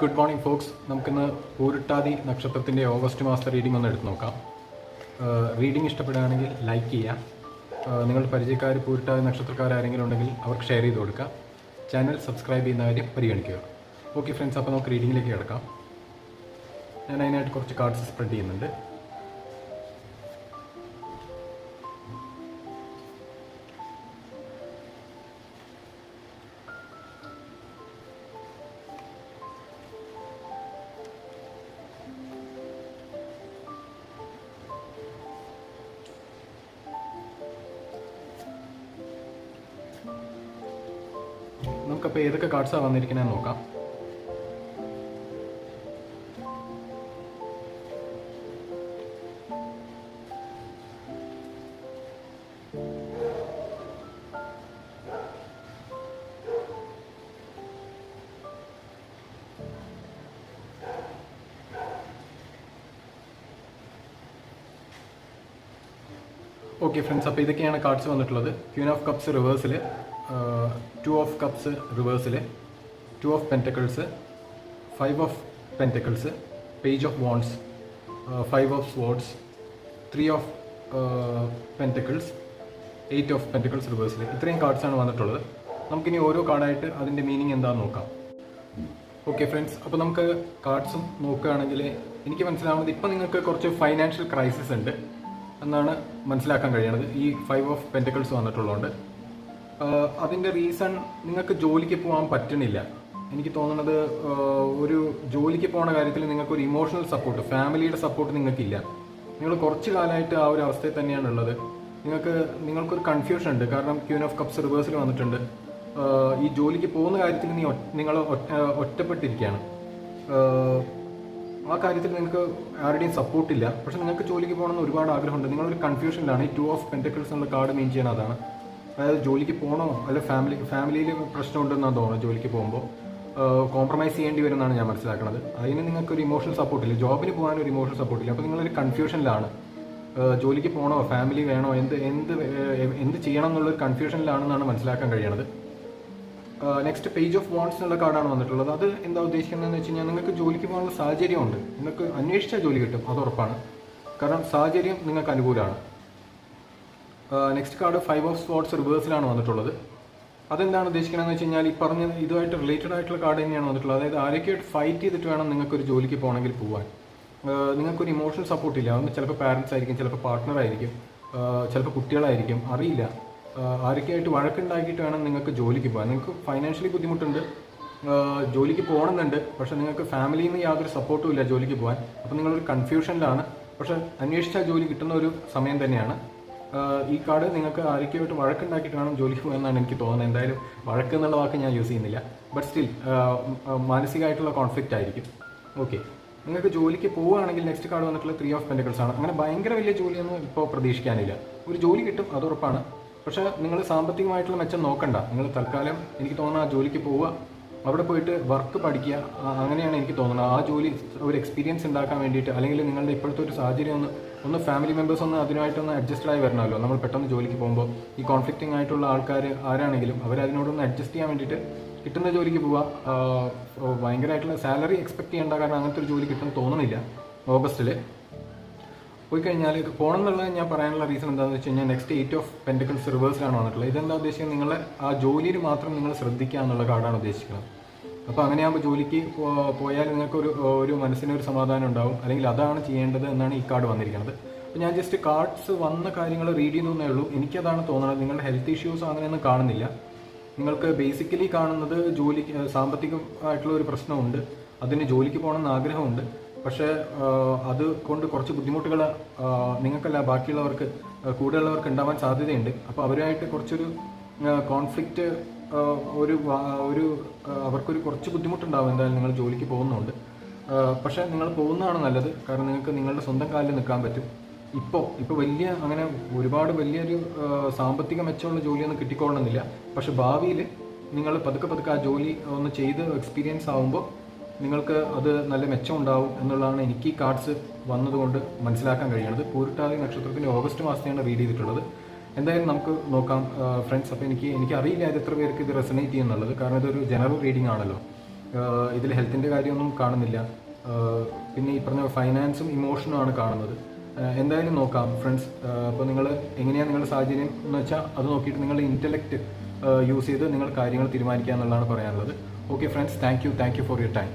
Good morning Fox നമുക്കിന്ന് പൂരിട്ടാതി നക്ഷത്രത്തിന്റെ August മാസത്തെ റീഡിംഗ് ഒന്ന് എടുത്ത് നോക്കാം. റീഡിംഗ് ഇഷ്ടപ്പെടുകയാണെങ്കിൽ ലൈക്ക് ചെയ്യാം നിങ്ങളുടെ പരിചയക്കാർ പൂരിട്ടാതി നക്ഷത്രക്കാരെങ്കിലും ഉണ്ടെങ്കിൽ അവർക്ക് ഷെയർ ചെയ്ത് കൊടുക്കുക. ചാനൽ സബ്സ്ക്രൈബ് ചെയ്യുന്ന കാര്യം പരിഗണിക്കുക. ഓക്കെ ഫ്രണ്ട്സ് അപ്പോൾ നമുക്ക് റീഡിങ്ങിലേക്ക് കിടക്കാം. ഞാൻ അതിനായിട്ട് കുറച്ച് കാർഡ്സ് സ്പ്രെഡ് ചെയ്യുന്നുണ്ട്. നമുക്കപ്പോൾ ഏതൊക്കെ കാർഡ്സാണ് വന്നിരിക്കുന്നത് നോക്കാം. ഓക്കെ ഫ്രണ്ട്സ് അപ്പോൾ ഇതൊക്കെയാണ് കാർഡ്സ് വന്നിട്ടുള്ളത്. ക്യൂൻ ഓഫ് കപ്സ് റിവേഴ്സിൽ two of cups റിവേഴ്സിൽ two of pentacles five of pentacles page of wands five of sports three of pentacles eight of pentacles റിവേഴ്സിൽ ഇത്രയും കാർഡ്സാണ് വന്നിട്ടുള്ളത്. നമുക്കിനി ഓരോ കാർഡായിട്ട് അതിന്റെ മീനിങ് എന്താണെന്ന് നോക്കാം. ഓക്കെ ഫ്രണ്ട്സ് അപ്പോൾ നമുക്ക് കാർഡ്സും നോക്കുകയാണെങ്കിൽ എനിക്ക് മനസ്സിലാവുന്നത് ഇപ്പം നിങ്ങൾക്ക് കുറച്ച് ഫൈനാൻഷ്യൽ ക്രൈസിസ് ഉണ്ട് എന്നാണ് മനസ്സിലാക്കാൻ കഴിയണത് ഈ ഫൈവ് ഓഫ് പെന്റക്കിൾസ് വന്നിട്ടുള്ളതുകൊണ്ട്. അതിന്റെ റീസൺ നിങ്ങൾക്ക് ജോലിക്ക് പോകാൻ പറ്റണില്ല. എനിക്ക് തോന്നുന്നത് ഒരു ജോലിക്ക് പോകുന്ന കാര്യത്തിൽ നിങ്ങൾക്ക് ഒരു ഇമോഷണൽ സപ്പോർട്ട് ഫാമിലിയുടെ സപ്പോർട്ട് നിങ്ങൾക്കില്ല. നിങ്ങൾ കുറച്ച് കാലമായിട്ട് ആ ഒരു അവസ്ഥയിൽ തന്നെയാണ് ഉള്ളത്. നിങ്ങൾക്ക് നിങ്ങൾക്കൊരു കൺഫ്യൂഷൻ ഉണ്ട്. കാരണം ക്യൂൻ ഓഫ് കപ്സ് റിവേഴ്സിൽ വന്നിട്ടുണ്ട്. ഈ ജോലിക്ക് പോകുന്ന കാര്യത്തിൽ നീ നിങ്ങൾ ഒറ്റപ്പെട്ടിരിക്കുകയാണ്. ആ കാര്യത്തിൽ നിങ്ങൾക്ക് ആരുടെയും സപ്പോർട്ടില്ല പക്ഷെ നിങ്ങൾക്ക് ജോലിക്ക് പോകണമെന്ന് ഒരുപാട് ആഗ്രഹമുണ്ട്. നിങ്ങളൊരു കൺഫ്യൂഷനിലാണ് ഈ ടു ഓഫ് പെന്റക്കിൾസ് എന്നുള്ള കാർഡ് മെയിൻ ചെയ്യുന്ന അതാണ്. അതായത് ജോലിക്ക് പോകണോ? അല്ല ഫാമിലി ഫാമിലിയിൽ പ്രശ്നമുണ്ടെന്നാണ് തോന്നുന്നത് ജോലിക്ക് പോകുമ്പോൾ കോംപ്രമൈസ് ചെയ്യേണ്ടി വരുമെന്നാണ് ഞാൻ മനസ്സിലാക്കുന്നത് അതിന് നിങ്ങൾക്ക് ഒരു ഇമോഷണൽ സപ്പോർട്ട് ഇല്ല? ജോബിന് പോകാൻ ഒരു ഇമോഷണൽ സപ്പോർട്ട് ഇല്ല? അപ്പോൾ നിങ്ങളൊരു കൺഫ്യൂഷനിലാണ് ജോലിക്ക് പോകണോ? ഫാമിലി വേണോ? എന്ത് എന്ത് എന്ത് ചെയ്യണം എന്നുള്ളൊരു കൺഫ്യൂഷനിലാണെന്നാണ് മനസ്സിലാക്കാൻ കഴിയണത്. നെക്സ്റ്റ് പേജ് ഓഫ് വോൺസ് എന്നുള്ള കാർഡാണ് വന്നിട്ടുള്ളത്. അത് എന്താ ഉദ്ദേശിക്കുന്നതെന്ന് വെച്ച് കഴിഞ്ഞാൽ നിങ്ങൾക്ക് ജോലിക്ക് പോകാനുള്ള സാഹചര്യമുണ്ട്. നിങ്ങൾക്ക് അന്വേഷിച്ചാൽ ജോലി കിട്ടും. അത് ഉറപ്പാണ്. കാരണം സാഹചര്യം നിങ്ങൾക്ക് അനുകൂലമാണ്. Next card five of sports റിവേഴ്സിലാണ് വന്നിട്ടുള്ളത്. അതെന്താണ് ഉദ്ദേശിക്കുന്നതെന്ന് വെച്ച് കഴിഞ്ഞാൽ ഈ പറഞ്ഞ ഇതുമായിട്ട് റിലേറ്റഡ് ആയിട്ടുള്ള കാർഡ് തന്നെയാണ് വന്നിട്ടുള്ളത്. അതായത് ആരൊക്കെയായിട്ട് ഫൈറ്റ് ചെയ്തിട്ട് വേണം നിങ്ങൾക്കൊരു ജോലിക്ക് പോകണമെങ്കിൽ പോകാൻ നിങ്ങൾക്കൊരു ഇമോഷണൽ സപ്പോർട്ട് ഇല്ല. അതൊന്ന് ചിലപ്പോൾ പാരൻസ് ആയിരിക്കും ചിലപ്പോൾ പാർട്ട്ണർ ആയിരിക്കും ചിലപ്പോൾ കുട്ടികളായിരിക്കും അറിയില്ല. ആരൊക്കെയായിട്ട് വഴക്കുണ്ടാക്കിയിട്ട് വേണം നിങ്ങൾക്ക് ജോലിക്ക് പോകാൻ നിങ്ങൾക്ക് ഫൈനാൻഷ്യലി ബുദ്ധിമുട്ടുണ്ട് ജോലിക്ക് പോകണമെന്നുണ്ട് പക്ഷെ നിങ്ങൾക്ക് ഫാമിലിയിൽ നിന്ന് യാതൊരു സപ്പോർട്ടും ഇല്ല ജോലിക്ക് പോകാൻ അപ്പോൾ നിങ്ങളൊരു കൺഫ്യൂഷനിലാണ് പക്ഷേ അന്വേഷിച്ചാൽ ജോലി കിട്ടുന്ന ഒരു സമയം തന്നെയാണ്. ഈ കാർഡ് നിങ്ങൾക്ക് ആരൊക്കെയായിട്ട് വഴക്കുണ്ടാക്കിയിട്ട് വേണം ജോലിക്ക് പോകാമെന്നാണ് എനിക്ക് തോന്നുന്നത്. എന്തായാലും വഴക്ക് എന്നുള്ള വാക്ക് ഞാൻ യൂസ് ചെയ്യുന്നില്ല. ബട്ട് സ്റ്റിൽ മാനസികമായിട്ടുള്ള കോൺഫ്ലിക്റ്റ് ആയിരിക്കും. ഓക്കെ നിങ്ങൾക്ക് ജോലിക്ക് പോവുകയാണെങ്കിൽ നെക്സ്റ്റ് കാർഡ് വന്നിട്ടുള്ള ത്രീ ഓഫ് പെന്റക്കിൾസ് ആണ്. അങ്ങനെ ഭയങ്കര വലിയ ജോലിയൊന്നും ഇപ്പോൾ പ്രതീക്ഷിക്കാനില്ല. ഒരു ജോലി കിട്ടും അത് ഉറപ്പാണ്. പക്ഷേ നിങ്ങൾ സാമ്പത്തികമായിട്ടുള്ള മെച്ചം നോക്കണ്ട. നിങ്ങൾ തൽക്കാലം എനിക്ക് തോന്നുന്നു ആ ജോലിക്ക് പോവുക അവിടെ പോയിട്ട് വർക്ക് പഠിക്കുക അങ്ങനെയാണ് എനിക്ക് തോന്നുന്നത്. ആ ജോലി ഒരു എക്സ്പീരിയൻസ് ഉണ്ടാക്കാൻ വേണ്ടിയിട്ട് അല്ലെങ്കിൽ നിങ്ങളുടെ ഇപ്പോഴത്തെ ഒരു സാഹചര്യം ഒന്ന് ഒന്ന് ഫാമിലി മെമ്പേഴ്സ് ഒന്ന് അതിനായിട്ടൊന്ന് അഡ്ജസ്റ്റഡ് ആയി വരണമല്ലോ. നമ്മൾ പെട്ടെന്ന് ജോലിക്ക് പോകുമ്പോൾ ഈ കോൺഫ്ലിക്റ്റിംഗ് ആയിട്ടുള്ള ആൾക്കാർ ആരാണെങ്കിലും അവർ അതിനോടൊന്ന് അഡ്ജസ്റ്റ് ചെയ്യാൻ വേണ്ടിയിട്ട് കിട്ടുന്ന ജോലിക്ക് പോവുക ഭയങ്കരമായിട്ടുള്ള സാലറി എക്സ്പെക്ട് ചെയ്യേണ്ട കാരണം അങ്ങനത്തെ ഒരു ജോലി കിട്ടുമെന്ന് തോന്നുന്നില്ല ഓഗസ്റ്റിൽ പോയി കഴിഞ്ഞാൽ പോകണം എന്നുള്ളത് ഞാൻ പറയാനുള്ള റീസൺ എന്താണെന്ന് വെച്ച് കഴിഞ്ഞാൽ നെക്സ്റ്റ് എയ്റ്റ് ഓഫ് പെന്റിക്കിൾസ് റിവേഴ്സിലാണ് വന്നിട്ടുള്ളത്. ഇതെന്താ ഉദ്ദേശിക്കുന്നത്? നിങ്ങളെ ആ ജോലിയിൽ മാത്രം നിങ്ങൾ ശ്രദ്ധിക്കുക എന്നുള്ള കാർഡാണ് ഉദ്ദേശിക്കുന്നത്. അപ്പോൾ അങ്ങനെയാകുമ്പോൾ ജോലിക്ക് പോയാൽ നിങ്ങൾക്ക് ഒരു ഒരു മനസ്സിനൊരു സമാധാനം ഉണ്ടാവും. അല്ലെങ്കിൽ അതാണ് ചെയ്യേണ്ടത് എന്നാണ് ഈ കാർഡ് വന്നിരിക്കുന്നത്. അപ്പോൾ ഞാൻ ജസ്റ്റ് കാർഡ്സ് വന്ന കാര്യങ്ങൾ റീഡ് ചെയ്യുന്നേ ഉള്ളൂ. എനിക്കതാണ് തോന്നുന്നത് നിങ്ങളുടെ ഹെൽത്ത് ഇഷ്യൂസ് അങ്ങനെയൊന്നും കാണുന്നില്ല. നിങ്ങൾക്ക് ബേസിക്കലി കാണുന്നത് ജോലി സാമ്പത്തികമായിട്ടുള്ള ഒരു പ്രശ്നമുണ്ട്. അതിന് ജോലിക്ക് പോകണമെന്ന് ആഗ്രഹമുണ്ട്. പക്ഷേ അത് കൊണ്ട് കുറച്ച് ബുദ്ധിമുട്ടുകൾ നിങ്ങൾക്കല്ല ബാക്കിയുള്ളവർക്ക് കൂടെയുള്ളവർക്ക് ഉണ്ടാവാൻ സാധ്യതയുണ്ട്. അപ്പോൾ അവരുമായിട്ട് കുറച്ചൊരു കോൺഫ്ലിക്റ്റ് ഒരു ഒരു അവർക്കൊരു കുറച്ച് ബുദ്ധിമുട്ടുണ്ടാവും എന്തായാലും നിങ്ങൾ ജോലിക്ക് പോകുന്നുണ്ട്. പക്ഷേ നിങ്ങൾ പോകുന്നതാണ് നല്ലത്. കാരണം നിങ്ങൾക്ക് നിങ്ങളുടെ സ്വന്തം കാലിൽ നിൽക്കാൻ പറ്റും. ഇപ്പോൾ ഇപ്പോൾ വലിയ അങ്ങനെ ഒരുപാട് വലിയൊരു സാമ്പത്തിക മെച്ചമുള്ള ജോലിയൊന്നും കിട്ടിക്കൊള്ളണമെന്നില്ല. പക്ഷെ ഭാവിയിൽ നിങ്ങൾ പതുക്കെ പതുക്കെ ആ ജോലി ഒന്ന് ചെയ്ത് എക്സ്പീരിയൻസ് ആവുമ്പോൾ നിങ്ങൾക്ക് അത് നല്ല മെച്ചം ഉണ്ടാവും എന്നുള്ളതാണ് എനിക്ക് ഈ കാർഡ്സ് വന്നതുകൊണ്ട് മനസ്സിലാക്കാൻ കഴിയുന്നത്. പൂരിട്ടാതി നക്ഷത്രത്തിന്റെ ഓഗസ്റ്റ് മാസത്തെയാണ് റീഡ് ചെയ്തിട്ടുള്ളത്. എന്തായാലും നമുക്ക് നോക്കാം ഫ്രണ്ട്സ് അപ്പോൾ എനിക്ക് എനിക്ക് അറിയില്ല ഇത് എത്ര പേർക്ക് ഇത് റെസനേറ്റ് ചെയ്യുന്നുള്ളത്. കാരണം ഇതൊരു ജനറൽ റീഡിംഗ് ആണല്ലോ. ഇതിൽ ഹെൽത്തിന്റെ കാര്യമൊന്നും കാണുന്നില്ല. പിന്നെ ഈ പറഞ്ഞ ഫൈനാൻസും ഇമോഷനും ആണ് കാണുന്നത്. എന്തായാലും നോക്കാം ഫ്രണ്ട്സ് അപ്പോൾ നിങ്ങൾ എങ്ങനെയാണ് നിങ്ങളുടെ സാഹചര്യം എന്ന് വെച്ചാൽ അത് നോക്കിയിട്ട് നിങ്ങളുടെ ഇന്റലക്റ്റ് യൂസ് ചെയ്ത് നിങ്ങൾ കാര്യങ്ങൾ തീരുമാനിക്കുക എന്നുള്ളതാണ് പറയാനുള്ളത്. Okay friends thank you thank you for your time